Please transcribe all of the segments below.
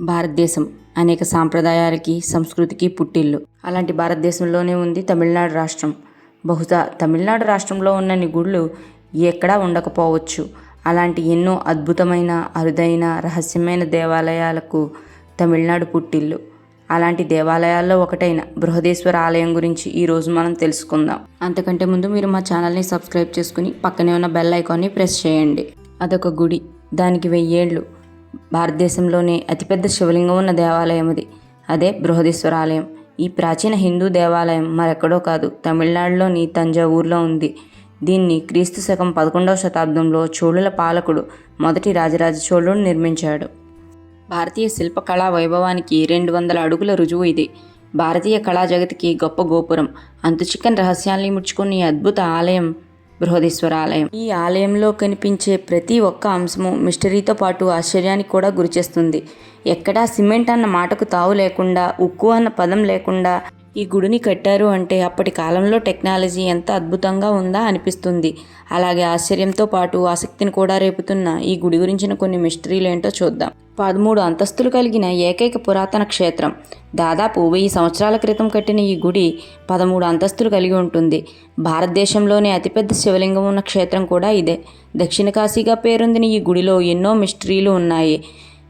భారతదేశం అనేక సాంప్రదాయాలకి సంస్కృతికి పుట్టిల్లు. అలాంటి భారతదేశంలోనే ఉంది తమిళనాడు రాష్ట్రం. బహుశా తమిళనాడు రాష్ట్రంలో ఉన్నన్ని గుళ్ళు ఎక్కడా ఉండకపోవచ్చు. అలాంటి ఎన్నో అద్భుతమైన అరుదైన రహస్యమైన దేవాలయాలకు తమిళనాడు పుట్టిల్లు. అలాంటి దేవాలయాల్లో ఒకటైన బృహదేశ్వర ఆలయం గురించి ఈరోజు మనం తెలుసుకుందాం. అంతకంటే ముందు మీరు మా ఛానల్ని సబ్స్క్రైబ్ చేసుకుని పక్కనే ఉన్న బెల్ ఐకాన్ని ప్రెస్ చేయండి. అదొక గుడి. దానికి వెయ్యేళ్ళు. భారతదేశంలోనే అతిపెద్ద శివలింగం ఉన్న దేవాలయం అది. అదే బృహదీశ్వర ఆలయం ఈ ప్రాచీన హిందూ దేవాలయం మరెక్కడో కాదు తమిళనాడులోని తంజావూరులో ఉంది. దీన్ని క్రీస్తు శకం పదకొండవ శతాబ్దంలో చోళుల పాలకుడు మొదటి రాజరాజ చోళుడు నిర్మించాడు. భారతీయ శిల్పకళా వైభవానికి రెండు వందల అడుగుల రుజువు ఇది. భారతీయ కళా జగతికి గొప్ప గోపురం. అంతుచిక్కని రహస్యాల్ని ముచ్చుకుని అద్భుత ఆలయం బృహదీశ్వర ఆలయం ఈ ఆలయంలో కనిపించే ప్రతి ఒక్క అంశము మిస్టరీతో పాటు ఆశ్చర్యానికి కూడా గురిచేస్తుంది. ఎక్కడా సిమెంట్ అన్న మాటకు తావు లేకుండా ఉక్కు అన్న పదం లేకుండా ఈ గుడిని కట్టారు అంటే అప్పటి కాలంలో టెక్నాలజీ ఎంత అద్భుతంగా ఉందా అనిపిస్తుంది. అలాగే ఆశ్చర్యంతో పాటు ఆసక్తిని కూడా రేపుతున్న ఈ గుడి గురించిన కొన్ని మిస్టరీలు ఏంటో చూద్దాం. పదమూడు అంతస్తులు కలిగిన ఏకైక పురాతన క్షేత్రం. దాదాపు వెయ్యి సంవత్సరాల క్రితం కట్టిన ఈ గుడి పదమూడు అంతస్తులు కలిగి ఉంటుంది. భారతదేశంలోనే అతిపెద్ద శివలింగం ఉన్న క్షేత్రం కూడా ఇదే. దక్షిణ కాశీగా పేరొందిన ఈ గుడిలో ఎన్నో మిస్టరీలు ఉన్నాయి.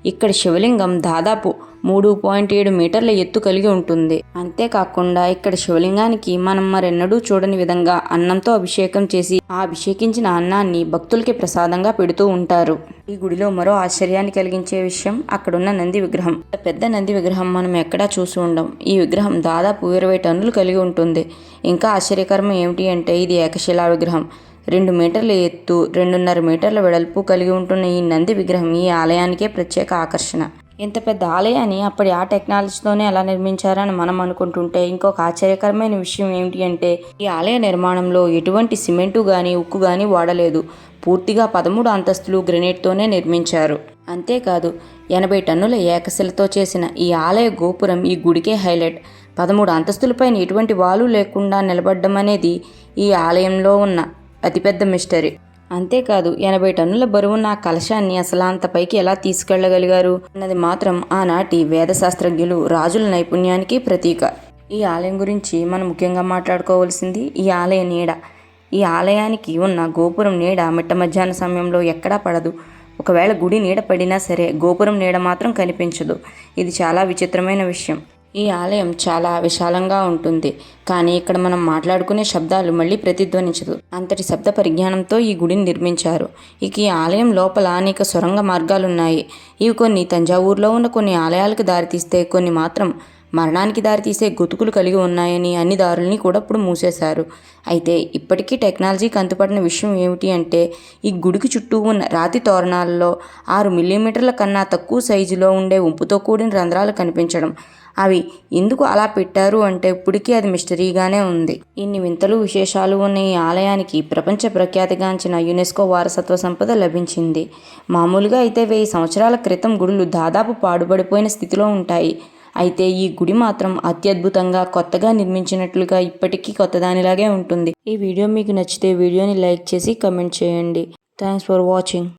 ఇక్కడ శివలింగం దాదాపు మూడు పాయింట్ ఏడు మీటర్ల ఎత్తు కలిగి ఉంటుంది. అంతేకాకుండా ఇక్కడ శివలింగానికి మనం మరెన్నడూ చూడని విధంగా అన్నంతో అభిషేకం చేసి ఆ అభిషేకించిన అన్నాన్ని భక్తులకి ప్రసాదంగా పెడుతూ ఉంటారు. ఈ గుడిలో మరో ఆశ్చర్యాన్ని కలిగించే విషయం అక్కడున్న నంది విగ్రహం. పెద్ద నంది విగ్రహం మనం ఎక్కడా చూసి ఉండం. ఈ విగ్రహం దాదాపు ఇరవై టన్నులు కలిగి ఉంటుంది. ఇంకా ఆశ్చర్యకరం ఏమిటి అంటే ఇది ఏకశిలా విగ్రహం. రెండు మీటర్ల ఎత్తు రెండున్నర మీటర్ల వెడల్పు కలిగి ఉంటున్న ఈ నంది విగ్రహం ఈ ఆలయానికే ప్రత్యేక ఆకర్షణ. ఇంత పెద్ద ఆలయాన్ని అప్పటి ఆ టెక్నాలజీతోనే ఎలా నిర్మించారని మనం అనుకుంటుంటే ఇంకొక ఆశ్చర్యకరమైన విషయం ఏమిటి అంటే ఈ ఆలయ నిర్మాణంలో ఎటువంటి సిమెంటు కానీ ఉక్కు కానీ వాడలేదు. పూర్తిగా పదమూడు అంతస్తులు గ్రెనేట్తోనే నిర్మించారు. అంతేకాదు ఎనభై టన్నుల ఏకశిలతో చేసిన ఈ ఆలయ గోపురం ఈ గుడికే హైలైట్. పదమూడు అంతస్తులపైన ఎటువంటి వాలు లేకుండా నిలబడ్డం అనేది ఈ ఆలయంలో ఉన్న అతిపెద్ద మిస్టరీ. అంతేకాదు ఎనభై టన్నుల బరువున్న ఆ కలశాన్ని అసలు అంత పైకి ఎలా తీసుకెళ్ళగలిగారు? అన్నది మాత్రం ఆనాటి వేద శాస్త్రజ్ఞులు రాజుల నైపుణ్యానికి ప్రతీక. ఈ ఆలయం గురించి మనం ముఖ్యంగా మాట్లాడుకోవాల్సింది ఈ ఆలయ నీడ. ఈ ఆలయానికి ఉన్న గోపురం నీడ మిట్ట మధ్యాహ్న సమయంలో ఎక్కడా పడదు. ఒకవేళ గుడి నీడ పడినా సరే గోపురం నీడ మాత్రం కనిపించదు. ఇది చాలా విచిత్రమైన విషయం. ఈ ఆలయం చాలా విశాలంగా ఉంటుంది. కానీ ఇక్కడ మనం మాట్లాడుకునే శబ్దాలు మళ్ళీ ప్రతిధ్వనించదు. అంతటి శబ్ద పరిజ్ఞానంతో ఈ గుడిని నిర్మించారు. ఇక ఈ ఆలయం లోపల అనేక సొరంగ మార్గాలు ఉన్నాయి ఇవి కొన్ని తంజావూరులో ఉన్న కొన్ని ఆలయాలకు దారితీస్తే కొన్ని మాత్రం మరణానికి దారితీసే గొతుకులు కలిగి ఉన్నాయని అన్ని దారుల్ని కూడా ఇప్పుడు మూసేశారు. అయితే ఇప్పటికీ టెక్నాలజీకి అంతుపడిన విషయం ఏమిటి అంటే ఈ గుడికి చుట్టూ ఉన్న రాతి తోరణాలలో ఆరు మిల్లీమీటర్ల కన్నా తక్కువ సైజులో ఉండే ఉంపుతో కూడిన రంధ్రాలు కనిపించడం. అవి ఎందుకు అలా పెట్టారు అంటే ఇప్పటికీ అది మిస్టరీగానే ఉంది. ఇన్ని వింతలు విశేషాలు ఉన్న ఈ ఆలయానికి ప్రపంచ ప్రఖ్యాతిగాంచిన యునెస్కో వారసత్వ సంపద లభించింది. మామూలుగా అయితే వెయ్యి సంవత్సరాల క్రితం గుడులు దాదాపు పాడుబడిపోయిన స్థితిలో ఉంటాయి. అయితే ఈ గుడి మాత్రం అత్యద్భుతంగా కొత్తగా నిర్మించినట్లుగా ఇప్పటికీ కొత్తదానిలాగే ఉంటుంది. ఈ వీడియో మీకు నచ్చితే వీడియోని లైక్ చేసి కమెంట్ చేయండి. Thanks for watching